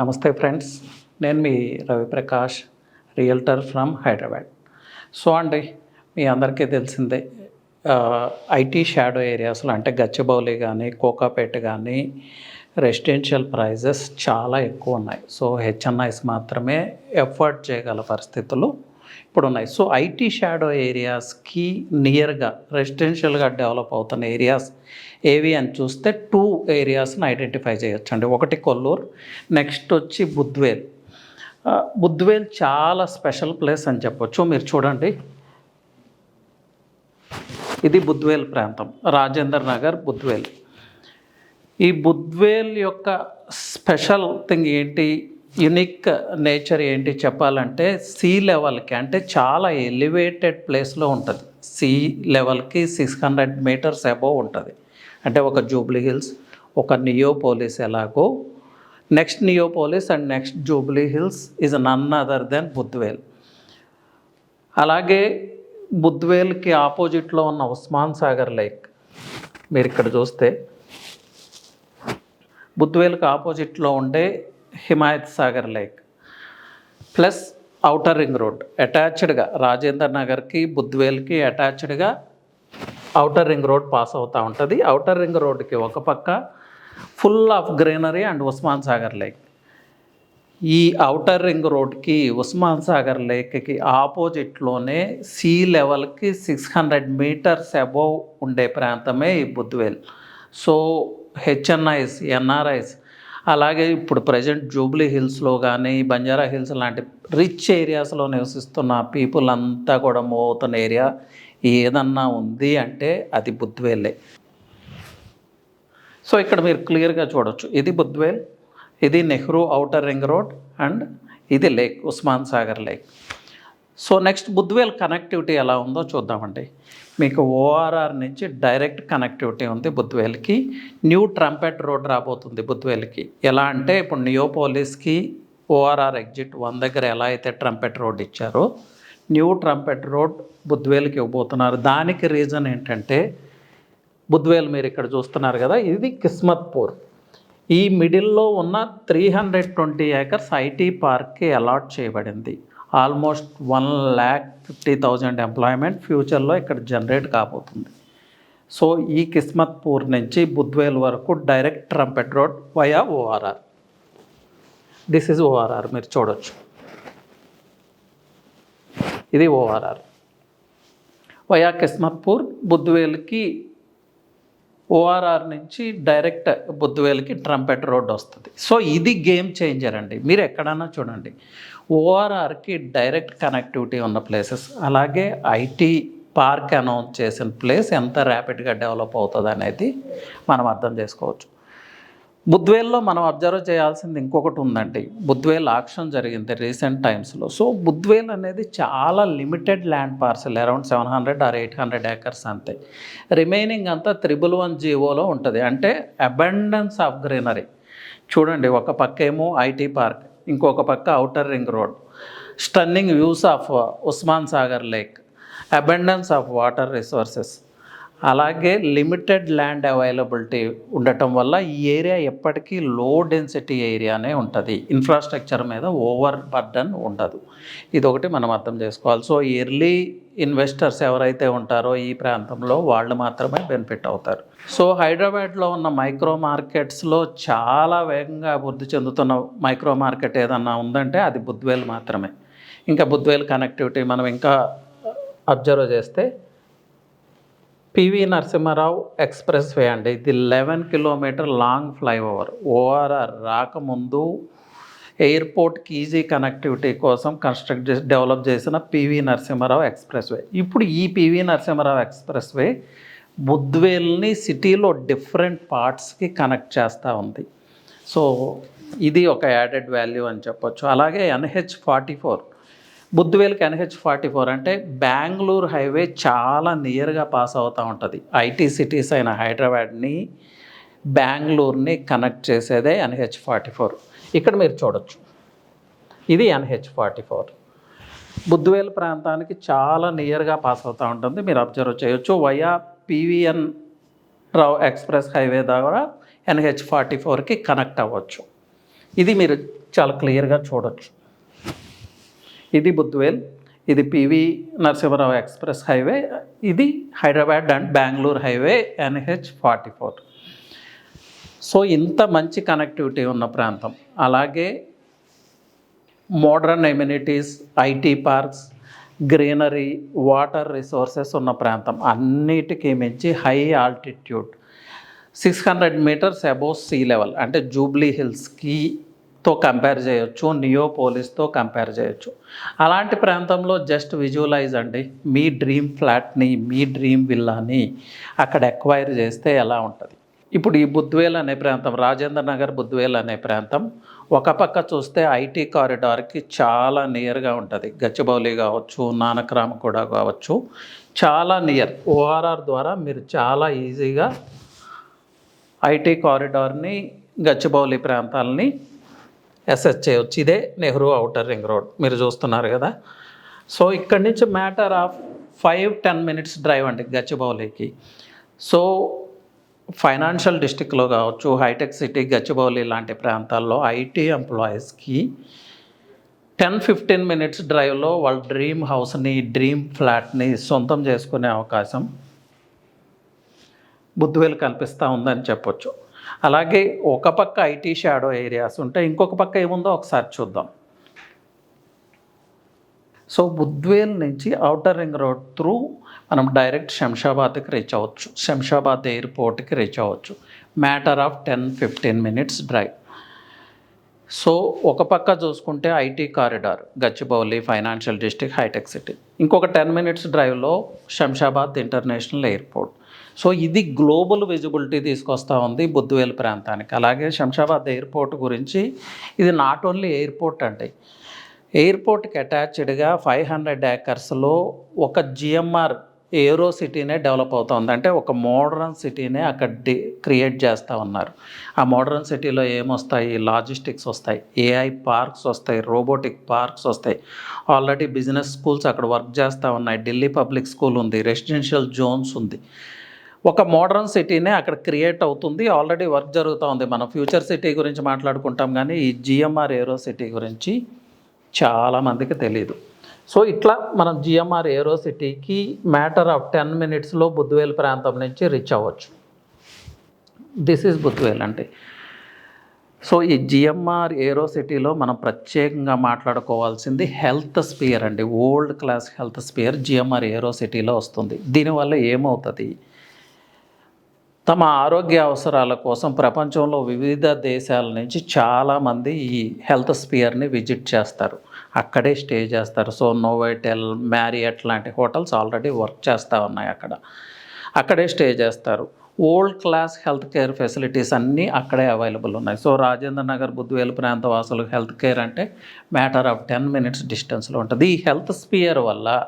నమస్తే ఫ్రెండ్స్ నేను మీ Raviprakash realtor from Hyderabad. So అండి మీ అందరికీ తెలిసిందే ఐటీ షాడో ఏరియాస్లో అంటే గచ్చిబౌలి కానీ కోకాపేట కానీ రెసిడెన్షియల్ ప్రైజెస్ చాలా ఎక్కువ ఉన్నాయి. సో హెచ్ఎన్ఐస్ మాత్రమే ఎఫర్ట్ చేయగల పరిస్థితులు ఇప్పుడు ఉన్నాయి సో ఐటీ షాడో ఏరియాస్కి నియర్గా రెసిడెన్షియల్గా డెవలప్ అవుతున్న ఏరియాస్ ఏవి అని చూస్తే టూ ఏరియాస్ని ఐడెంటిఫై చేయొచ్చు అండి ఒకటి కొల్లూరు నెక్స్ట్ వచ్చి బుద్వేల్. బుద్వేల్ చాలా స్పెషల్ ప్లేస్ అని చెప్పొచ్చు. మీరు చూడండి. ఇది బుద్వేల్ ప్రాంతం. రాజేందర్ నగర్ బుద్వేల్. ఈ బుద్వేల్ యొక్క స్పెషల్ థింగ్ ఏంటి? యునిక్ నేచర్ ఏంటి చెప్పాలంటే సీ లెవెల్కి అంటే చాలా ఎలివేటెడ్ ప్లేస్లో ఉంటుంది. సీ లెవెల్కి సిక్స్ హండ్రెడ్ మీటర్స్ అబోవ్ ఉంటుంది. అంటే ఒక జూబ్లీ హిల్స్ ఒక నియోపోలిస్ ఎలాగో next Neopolis and next Jubilee Hills is none other than Budvel. అలాగే బుద్వేల్కి ఆపోజిట్లో ఉన్న ఉస్మాన్ సాగర్ లేక్ మీరు ఇక్కడ చూస్తే బుద్వేల్కి ఆపోజిట్లో ఉండే Himayat Sagar lake. Plus outer ring road అటాచ్డ్గా Rajender నగర్కి బుద్వేల్కి అటాచ్డ్గా ఔటర్ రింగ్ రోడ్ పాస్ అవుతూ ఉంటుంది. ఔటర్ రింగ్ రోడ్కి ఒక పక్క full of greenery and Osman Sagar lake. ఈ ఔటర్ రింగ్ రోడ్కి ఉస్మాన్ సాగర్ లేక్కి ఆపోజిట్లోనే సీ లెవెల్కి సిక్స్ హండ్రెడ్ మీటర్స్ అబోవ్ ఉండే ప్రాంతమే ఈ బుద్వేల్. సో హెచ్ఎన్ఐస్ ఎన్ఆర్ఐస్ అలాగే ఇప్పుడు ప్రజెంట్ జూబ్లీ హిల్స్లో కానీ బంజారా హిల్స్ లాంటి రిచ్ ఏరియాస్లో నివసిస్తున్న పీపుల్ అంతా కూడా మూవ్ అవుతున్న ఏరియా ఏదన్నా ఉంది అంటే అది బుద్వేలే సో ఇక్కడ మీరు క్లియర్గా చూడొచ్చు. ఇది బుద్వేల్ ఇది Nehru outer ring road and ఇది lake Osman Sagar lake. So next Budvel connectivity ఎలా ఉందో చూద్దామండి. మీకు ఓఆర్ఆర్ నుంచి డైరెక్ట్ కనెక్టివిటీ ఉంది బుద్ధివేల్కి. న్యూ ట్రంపెట్ రోడ్ రాబోతుంది బుద్ధివేల్కి. ఎలా అంటే ఇప్పుడు నియోపోలిస్కి ఓఆర్ఆర్ ఎగ్జిట్ వన్ దగ్గర ఎలా అయితే ట్రంపెట్ రోడ్ ఇచ్చారో న్యూ ట్రంపెట్ రోడ్ బుద్ధివేల్కి ఇవ్వబోతున్నారు. దానికి రీజన్ ఏంటంటే బుద్వేల్ మీరు ఇక్కడ చూస్తున్నారు కదా ఇది కిస్మత్పూర్. ఈ మిడిల్లో ఉన్న three hundred twenty acres IT పార్క్కి అలాట్ చేయబడింది. Almost one lakh fifty thousand employment ఫ్యూచర్లో ఇక్కడ జనరేట్ కాబోతుంది. సో ఈ కిస్మత్పూర్ నుంచి బుద్వేల్ వరకు direct trumpet road via ORR this is ORR మీరు చూడొచ్చు. ఇది ఓఆర్ఆర్ వయా కిస్మత్పూర్ బుద్వేల్కి ఓఆర్ఆర్ నుంచి డైరెక్ట్ బుద్వేల్కి ట్రంపెట్ రోడ్ వస్తుంది. సో ఇది గేమ్ చేంజర్ అండి. మీరు ఎక్కడన్నా చూడండి. ఓఆర్ఆర్కి డైరెక్ట్ కనెక్టివిటీ ఉన్న ప్లేసెస్ అలాగే ఐటీ పార్క్ అనౌన్స్ చేసిన ప్లేస్ ఎంత ర్యాపిడ్గా డెవలప్ అవుతుంది అనేది మనం అర్థం చేసుకోవచ్చు. బుద్వేల్లో మనం అబ్జర్వ్ చేయాల్సింది ఇంకొకటి ఉందండి. బుద్వేల్ ఆక్షన్ జరిగింది రీసెంట్ టైమ్స్లో. సో బుద్వేల్ అనేది చాలా limited land parcel around seven hundred or eight hundred acres అంతే. రిమైనింగ్ అంతా త్రిబుల్ వన్ జీవోలో ఉంటుంది. అంటే అబండెన్స్ ఆఫ్ గ్రీనరీ. చూడండి ఒక పక్క ఏమో ఐటీ పార్క్ ఇంకొక పక్క outer ring road. Stunning views of Osman Sagar lake abundance of water resources. అలాగే లిమిటెడ్ ల్యాండ్ అవైలబిలిటీ ఉండటం వల్ల ఈ ఏరియా ఎప్పటికీ లో డెన్సిటీ ఏరియానే ఉంటుంది. ఇన్ఫ్రాస్ట్రక్చర్ మీద ఓవర్ బర్డన్ ఉండదు. ఇది ఒకటి మనం అర్థం చేసుకోవాలి. సో ఎర్లీ ఇన్వెస్టర్స్ ఎవరైతే ఉంటారో ఈ ప్రాంతంలో వాళ్ళు మాత్రమే బెనిఫిట్ అవుతారు. సో హైదరాబాద్లో ఉన్న మైక్రో మార్కెట్స్లో చాలా వేగంగా అభివృద్ధి చెందుతున్న మైక్రో మార్కెట్ ఏదన్నా ఉందంటే అది బుద్వేల్ మాత్రమే. ఇంకా బుద్వేల్ కనెక్టివిటీ మనం ఇంకా అబ్జర్వ్ చేస్తే పివి నరసింహారావు ఎక్స్ప్రెస్ వే అండి. ఇది eleven kilometre long flyover. ORR రాకముందు ఎయిర్పోర్ట్కి ఈజీ కనెక్టివిటీ కోసం కన్స్ట్రక్ట్ చేసి డెవలప్ చేసిన పివి నరసింహారావు ఎక్స్ప్రెస్ వే ఇప్పుడు ఈ పివి నరసింహారావు ఎక్స్ప్రెస్ వే బుద్వేల్ని సిటీలో డిఫరెంట్ పార్ట్స్కి కనెక్ట్ చేస్తూ ఉంది. సో ఇది ఒక యాడెడ్ వాల్యూ అని చెప్పొచ్చు. అలాగే ఎన్హెచ్ ఫార్టీ ఫోర్ బుద్ధివేలుకి ఎన్హెచ్ ఫార్టీ ఫోర్ అంటే బెంగళూరు హైవే చాలా నియర్గా పాస్ అవుతూ ఉంటుంది. ఐటీ సిటీస్ అయిన హైదరాబాద్ని బెంగళూరుని కనెక్ట్ చేసేదే ఎన్హెచ్ ఫార్టీ ఫోర్. ఇక్కడ మీరు చూడొచ్చు. ఇది ఎన్హెచ్ ఫార్టీ ఫోర్. బుద్ధివేలు ప్రాంతానికి చాలా నియర్గా పాస్ అవుతూ ఉంటుంది. మీరు అబ్జర్వ్ చేయొచ్చు. Via PVN Rao express highway ద్వారా ఎన్హెచ్ ఫార్టీ ఫోర్కి కనెక్ట్ అవ్వచ్చు. ఇది మీరు చాలా క్లియర్గా చూడొచ్చు. ఇది బుద్వేల్ ఇది పివి నరసింహరావు ఎక్స్ప్రెస్ హైవే ఇది Hyderabad and Bengaluru highway NH forty four. So ఇంత మంచి కనెక్టివిటీ ఉన్న ప్రాంతం. అలాగే modern amenities IT parks greenery water resources ఉన్న ప్రాంతం. అన్నిటికీ మించి high altitude. Six hundred metres above sea level అంటే జూబ్లీ హిల్స్కి తో కంపేర్ చేయొచ్చు నియోపోలిస్తో కంపేర్ చేయొచ్చు. అలాంటి ప్రాంతంలో జస్ట్ విజువలైజ్ అండి. మీ డ్రీమ్ ఫ్లాట్ని మీ డ్రీమ్ విల్లాని అక్కడ ఎక్వైర్ చేస్తే ఎలా ఉంటుంది? ఇప్పుడు ఈ బుద్వేల్ అనే ప్రాంతం రాజేంద్ర నగర్ బుద్వేల్ అనే ప్రాంతం ఒక పక్క చూస్తే ఐటీ కారిడార్కి చాలా నియర్గా ఉంటుంది. గచ్చిబౌలి కావచ్చు నానక్రామ్ కూడా కావచ్చు. చాలా నియర్. ఓఆర్ఆర్ ద్వారా మీరు చాలా ఈజీగా ఐటీ కారిడార్ని గచ్చిబౌలి ప్రాంతాలని ఎస్ఎస్ చేయవచ్చు ఇదే నెహ్రూ అవుటర్ రింగ్ రోడ్ మీరు చూస్తున్నారు కదా. సో ఇక్కడి నుంచి matter of five ten minutes drive అండి గచ్చిబౌలికి. సో ఫైనాన్షియల్ డిస్టిక్లో కావచ్చు హైటెక్ సిటీ గచ్చిబౌలి లాంటి ప్రాంతాల్లో ఐటీ ఎంప్లాయీస్కి టెన్ ఫిఫ్టీన్ మినిట్స్ డ్రైవ్లో వాళ్ళ డ్రీమ్ హౌస్ని డ్రీమ్ ఫ్లాట్ని సొంతం చేసుకునే అవకాశం బుద్ధివేలు కల్పిస్తూ ఉందని చెప్పొచ్చు. అలాగే ఒక పక్క ఐటీ షాడో ఏరియాస్ ఉంటాయి ఇంకొక పక్క ఏముందో ఒకసారి చూద్దాం. సో బుద్వేల్ నుంచి అవుటర్ రింగ్ రోడ్ త్రూ మనం డైరెక్ట్ శంషాబాద్కి రీచ్ అవ్వచ్చు. శంషాబాద్ ఎయిర్పోర్ట్కి రీచ్ అవ్వచ్చు. Matter of ten fifteen minutes drive. So ఒక పక్క చూసుకుంటే IT corridor Gachibowli financial district hitech city. ఇంకొక టెన్ మినిట్స్ డ్రైవ్లో శంషాబాద్ ఇంటర్నేషనల్ ఎయిర్పోర్ట్. సో ఇది గ్లోబల్ విజిబిలిటీ తీసుకొస్తూ ఉంది బుద్ధివేలు ప్రాంతానికి. అలాగే శంషాబాద్ ఎయిర్పోర్ట్ గురించి ఇది నాట్ ఓన్లీ ఎయిర్పోర్ట్ అండి. ఎయిర్పోర్ట్కి అటాచ్డ్గా ఫైవ్ హండ్రెడ్ ఏకర్స్లో ఒక జిఎంఆర్ ఏరో సిటీనే డెవలప్ అవుతుంది. అంటే ఒక మోడర్న్ సిటీనే అక్కడ డి క్రియేట్ చేస్తూ ఉన్నారు. ఆ మోడర్న్ సిటీలో ఏమొస్తాయి? లాజిస్టిక్స్ వస్తాయి. ఏఐ పార్క్స్ వస్తాయి. రోబోటిక్ పార్క్స్ వస్తాయి. ఆల్రెడీ బిజినెస్ స్కూల్స్ అక్కడ వర్క్ చేస్తూ ఉన్నాయి. ఢిల్లీ పబ్లిక్ స్కూల్ ఉంది. రెసిడెన్షియల్ జోన్స్ ఉంది. ఒక మోడర్న్ సిటీనే అక్కడ క్రియేట్ అవుతుంది. ఆల్రెడీ వర్క్ జరుగుతూ ఉంది. మనం ఫ్యూచర్ సిటీ గురించి మాట్లాడుకుంటాం కానీ ఈ జిఎంఆర్ ఏరో సిటీ గురించి చాలామందికి తెలియదు సో ఇట్లా మనం జిఎంఆర్ ఏరో సిటీకి మ్యాటర్ ఆఫ్ టెన్ మినిట్స్లో బుద్ధివేల్ ప్రాంతం నుంచి రీచ్ అవ్వచ్చు. దిస్ ఈజ్ బుద్ధివేల్ అంటే. సో ఈ జిఎంఆర్ ఏరో సిటీలో మనం ప్రత్యేకంగా మాట్లాడుకోవాల్సింది హెల్త్ స్పియర్ అండి. World class health sphere GMR aero సిటీలో వస్తుంది. దీనివల్ల ఏమవుతుంది? తమ ఆరోగ్య అవసరాల కోసం ప్రపంచంలో వివిధ దేశాల నుంచి చాలామంది ఈ హెల్త్ స్పియర్ని విజిట్ చేస్తారు. అక్కడే స్టే చేస్తారు. సో నోవైటెల్ మ్యారియట్ లాంటి హోటల్స్ ఆల్రెడీ వర్క్ చేస్తూ ఉన్నాయి అక్కడ. అక్కడే స్టే చేస్తారు. World class health care facilities అన్నీ అక్కడే అవైలబుల్ ఉన్నాయి. సో రాజేంద్ర నగర్ బుద్ధివేలు ప్రాంత వాసులు హెల్త్ కేర్ అంటే మ్యాటర్ ఆఫ్ టెన్ మినిట్స్ డిస్టెన్స్లో ఉంటుంది. ఈ హెల్త్ స్పియర్ వల్ల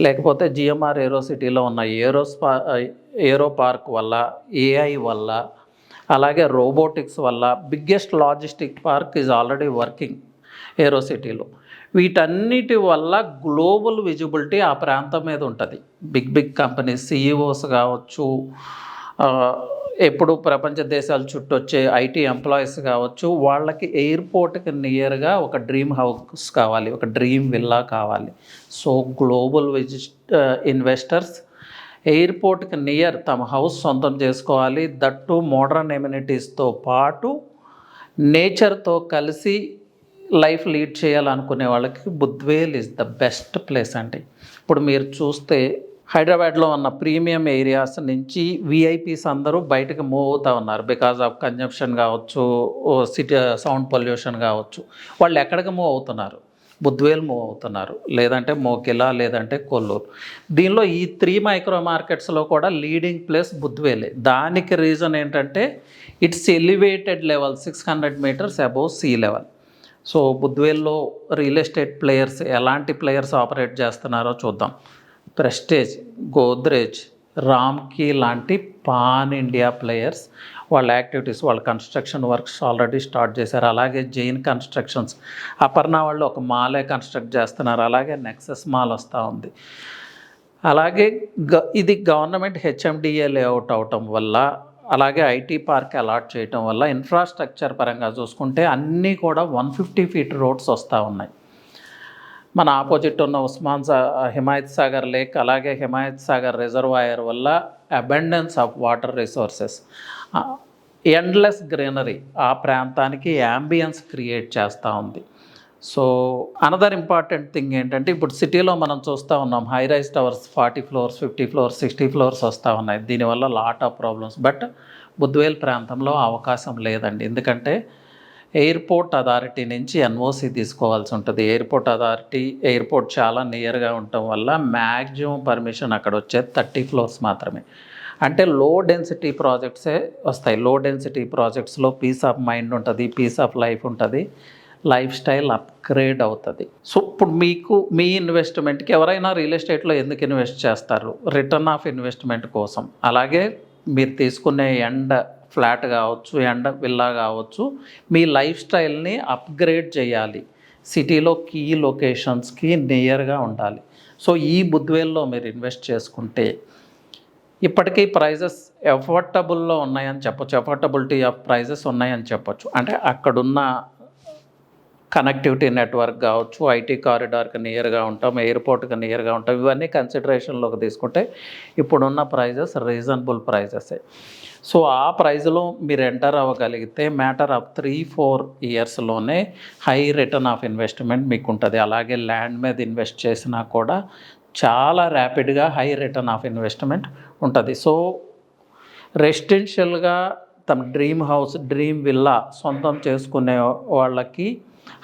లేకపోతే జిఎంఆర్ ఏరో సిటీలో ఉన్న ఏరోస్పా ఏరో పార్క్ వల్ల ఏఐ వల్ల అలాగే రోబోటిక్స్ వల్ల biggest logistic park is already working aero సిటీలో. వీటన్నిటి వల్ల గ్లోబల్ విజిబిలిటీ ఆ ప్రాంతం మీద ఉంటుంది. బిగ్ బిగ్ కంపెనీస్ సిఈఓస్ కావచ్చు ఎప్పుడు ప్రపంచ దేశాల చుట్టూ వచ్చే ఐటీ ఎంప్లాయీస్ కావచ్చు వాళ్ళకి ఎయిర్పోర్ట్కి నియర్గా ఒక డ్రీమ్ హౌస్ కావాలి ఒక డ్రీమ్ విల్లా కావాలి. సో గ్లోబల్ విజిట్ ఇన్వెస్టర్స్ ఎయిర్పోర్ట్కి నియర్ తమ హౌస్ సొంతం చేసుకోవాలి. దట్టు మోడర్న్ ఎమ్యూనిటీస్తో పాటు నేచర్తో కలిసి లైఫ్ లీడ్ చేయాలనుకునే వాళ్ళకి Budvel is the best place అండి. ఇప్పుడు మీరు చూస్తే హైదరాబాద్లో ఉన్న ప్రీమియం ఏరియాస్ నుంచి విఐపీస్ అందరూ బయటకు మూవ్ అవుతూ ఉన్నారు. బికాజ్ ఆఫ్ కన్జంప్షన్ కావచ్చు సిటీ సౌండ్ పొల్యూషన్ కావచ్చు. వాళ్ళు ఎక్కడికి మూవ్ అవుతున్నారు? బుద్వేల్ మూవ్ అవుతున్నారు. లేదంటే మోకిలా లేదంటే కొల్లూరు. దీనిలో ఈ త్రీ మైక్రో మార్కెట్స్లో కూడా లీడింగ్ ప్లేస్ బుద్వేలే. దానికి రీజన్ ఏంటంటే it's elevated level six hundred metres above sea level so బుద్వేల్లో real estate players ఎలాంటి ప్లేయర్స్ ఆపరేట్ చేస్తున్నారో చూద్దాం. ప్రెస్టేజ్ గోద్రేజ్ రామ్కీ లాంటి పాన్ ఇండియా ప్లేయర్స్ వాళ్ళ యాక్టివిటీస్ వాళ్ళ కన్స్ట్రక్షన్ వర్క్స్ ఆల్రెడీ స్టార్ట్ చేశారు. అలాగే జైన్ కన్స్ట్రక్షన్స్ అపర్ణ వాళ్ళు ఒక మాలే కన్స్ట్రక్ట్ చేస్తున్నారు. అలాగే నెక్సెస్ మాల్ వస్తూ ఉంది. అలాగే గ ఇది గవర్నమెంట్ హెచ్ఎండిఏ లేఅవుట్ అవటం వల్ల అలాగే ఐటీ పార్క్ అలాట్ చేయటం వల్ల ఇన్ఫ్రాస్ట్రక్చర్ పరంగా చూసుకుంటే అన్నీ కూడా వన్ ఫిఫ్టీ ఫీట్ రోడ్స్ వస్తూ ఉన్నాయి. మన ఆపోజిట్ ఉన్న ఉస్మాన్ సా హిమాయత్ సాగర్ లేక్ అలాగే హిమాయత్ సాగర్ రిజర్వాయర్ వల్ల abundance of water resources. Endless greenery ఆ ప్రాంతానికి యాంబియన్స్ క్రియేట్ చేస్తూ ఉంది. సో అనదర్ ఇంపార్టెంట్ థింగ్ ఏంటంటే ఇప్పుడు సిటీలో మనం చూస్తూ ఉన్నాం high rise towers forty floors fifty floors sixty floors వస్తూ ఉన్నాయి. దీనివల్ల lot of problems but Budvel ప్రాంతంలో అవకాశం లేదండి. ఎందుకంటే ఎయిర్పోర్ట్ అథారిటీ నుంచి ఎన్ఓసి తీసుకోవాల్సి ఉంటుంది. ఎయిర్పోర్ట్ అథారిటీ ఎయిర్పోర్ట్ చాలా నియర్గా ఉండటం వల్ల మ్యాక్సిమం పర్మిషన్ అక్కడ వచ్చేది థర్టీ ఫ్లోర్స్ మాత్రమే. అంటే లో డెన్సిటీ ప్రాజెక్ట్సే వస్తాయి. లో డెన్సిటీ ప్రాజెక్ట్స్లో పీస్ ఆఫ్ మైండ్ ఉంటుంది పీస్ ఆఫ్ లైఫ్ ఉంటుంది లైఫ్ స్టైల్ అప్గ్రేడ్ అవుతుంది. సో ఇప్పుడు మీకు మీ ఇన్వెస్ట్మెంట్కి ఎవరైనా రియల్ ఎస్టేట్లో ఎందుకు ఇన్వెస్ట్ చేస్తారు? రిటర్న్ ఆఫ్ ఇన్వెస్ట్మెంట్ కోసం. అలాగే మీరు తీసుకునే ఎండ్ ఫ్లాట్ కావచ్చు ఎండ విల్లా కావచ్చు మీ లైఫ్ స్టైల్ని అప్గ్రేడ్ చేయాలి. సిటీలో కీ లొకేషన్స్కి నియర్గా ఉండాలి. సో ఈ బుద్వేల్లో మీరు ఇన్వెస్ట్ చేసుకుంటే ఇప్పటికీ ప్రైజెస్ ఎఫోర్డబుల్లో ఉన్నాయని చెప్పొచ్చు. ఎఫోర్డబిలిటీ ఆఫ్ ప్రైజెస్ ఉన్నాయని చెప్పొచ్చు. అంటే అక్కడున్న కనెక్టివిటీ నెట్వర్క్ కావచ్చు ఐటీ కారిడార్కి నియర్గా ఉంటాం ఎయిర్పోర్ట్కి నియర్గా ఉంటాం ఇవన్నీ కన్సిడరేషన్లోకి తీసుకుంటే ఇప్పుడున్న ప్రైజెస్ రీజనబుల్ ప్రైజెసే. సో ఆ ప్రైజ్లో మీరు ఎంటర్ అవ్వగలిగితే మ్యాటర్ ఆఫ్ త్రీ ఫోర్ ఇయర్స్లోనే హై రిటర్న్ ఆఫ్ ఇన్వెస్ట్మెంట్ మీకు ఉంటుంది అలాగే ల్యాండ్ మీద ఇన్వెస్ట్ చేసినా కూడా చాలా ర్యాపిడ్గా హై రిటర్న్ ఆఫ్ ఇన్వెస్ట్మెంట్ ఉంటుంది. సో రెసిడెన్షియల్గా తమ డ్రీమ్ హౌస్ డ్రీమ్ విల్లా సొంతం చేసుకునే వాళ్ళకి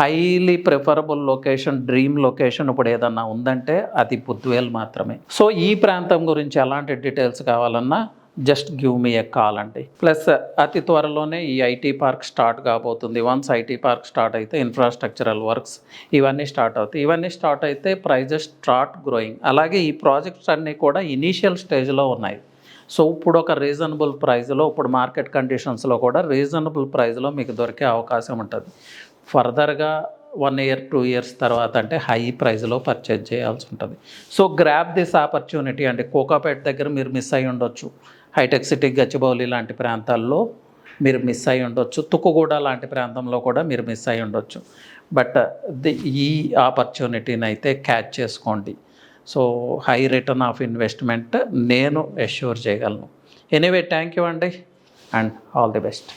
highly preferable location dream location ఇప్పుడు ఏదన్నా ఉందంటే అది పుద్వేల్ మాత్రమే. సో ఈ ప్రాంతం గురించి ఎలాంటి డీటెయిల్స్ కావాలన్నా just give me a call అండి. ప్లస్ అతి త్వరలోనే ఈ ఐటీ పార్క్ స్టార్ట్ కాబోతుంది. వన్స్ ఐటీ పార్క్ స్టార్ట్ అయితే ఇన్ఫ్రాస్ట్రక్చరల్ వర్క్స్ ఇవన్నీ స్టార్ట్ అవుతాయి. ఇవన్నీ స్టార్ట్ అయితే ప్రైజెస్ స్టార్ట్ గ్రోయింగ్ అలాగే ఈ ప్రాజెక్ట్స్ అన్నీ కూడా ఇనీషియల్ స్టేజ్లో ఉన్నాయి. సో ఇప్పుడు ఒక రీజనబుల్ ప్రైస్లో ఇప్పుడు మార్కెట్ కండిషన్స్లో కూడా రీజనబుల్ ప్రైస్లో మీకు దొరికే అవకాశం ఉంటుంది. ఫర్దర్గా వన్ ఇయర్ టూ ఇయర్స్ తర్వాత అంటే హై ప్రైస్లో పర్చేజ్ చేయాల్సి ఉంటుంది. సో గ్రాప్ దిస్ ఆపర్చునిటీ అంటే కోకాపేట దగ్గర మీరు మిస్ అయి ఉండొచ్చు. హైటెక్ సిటీ గచ్చిబౌలి లాంటి ప్రాంతాల్లో మీరు మిస్ అయి ఉండొచ్చు. తుక్కుగూడ లాంటి ప్రాంతంలో కూడా మీరు మిస్ అయి ఉండొచ్చు. బట్ ది ఈ ఆపర్చునిటీని అయితే క్యాచ్ చేసుకోండి. So high return of investment నేను ఎష్యూర్ చేయగలను. ఎనీవే థ్యాంక్ యూ అండి. And all the best.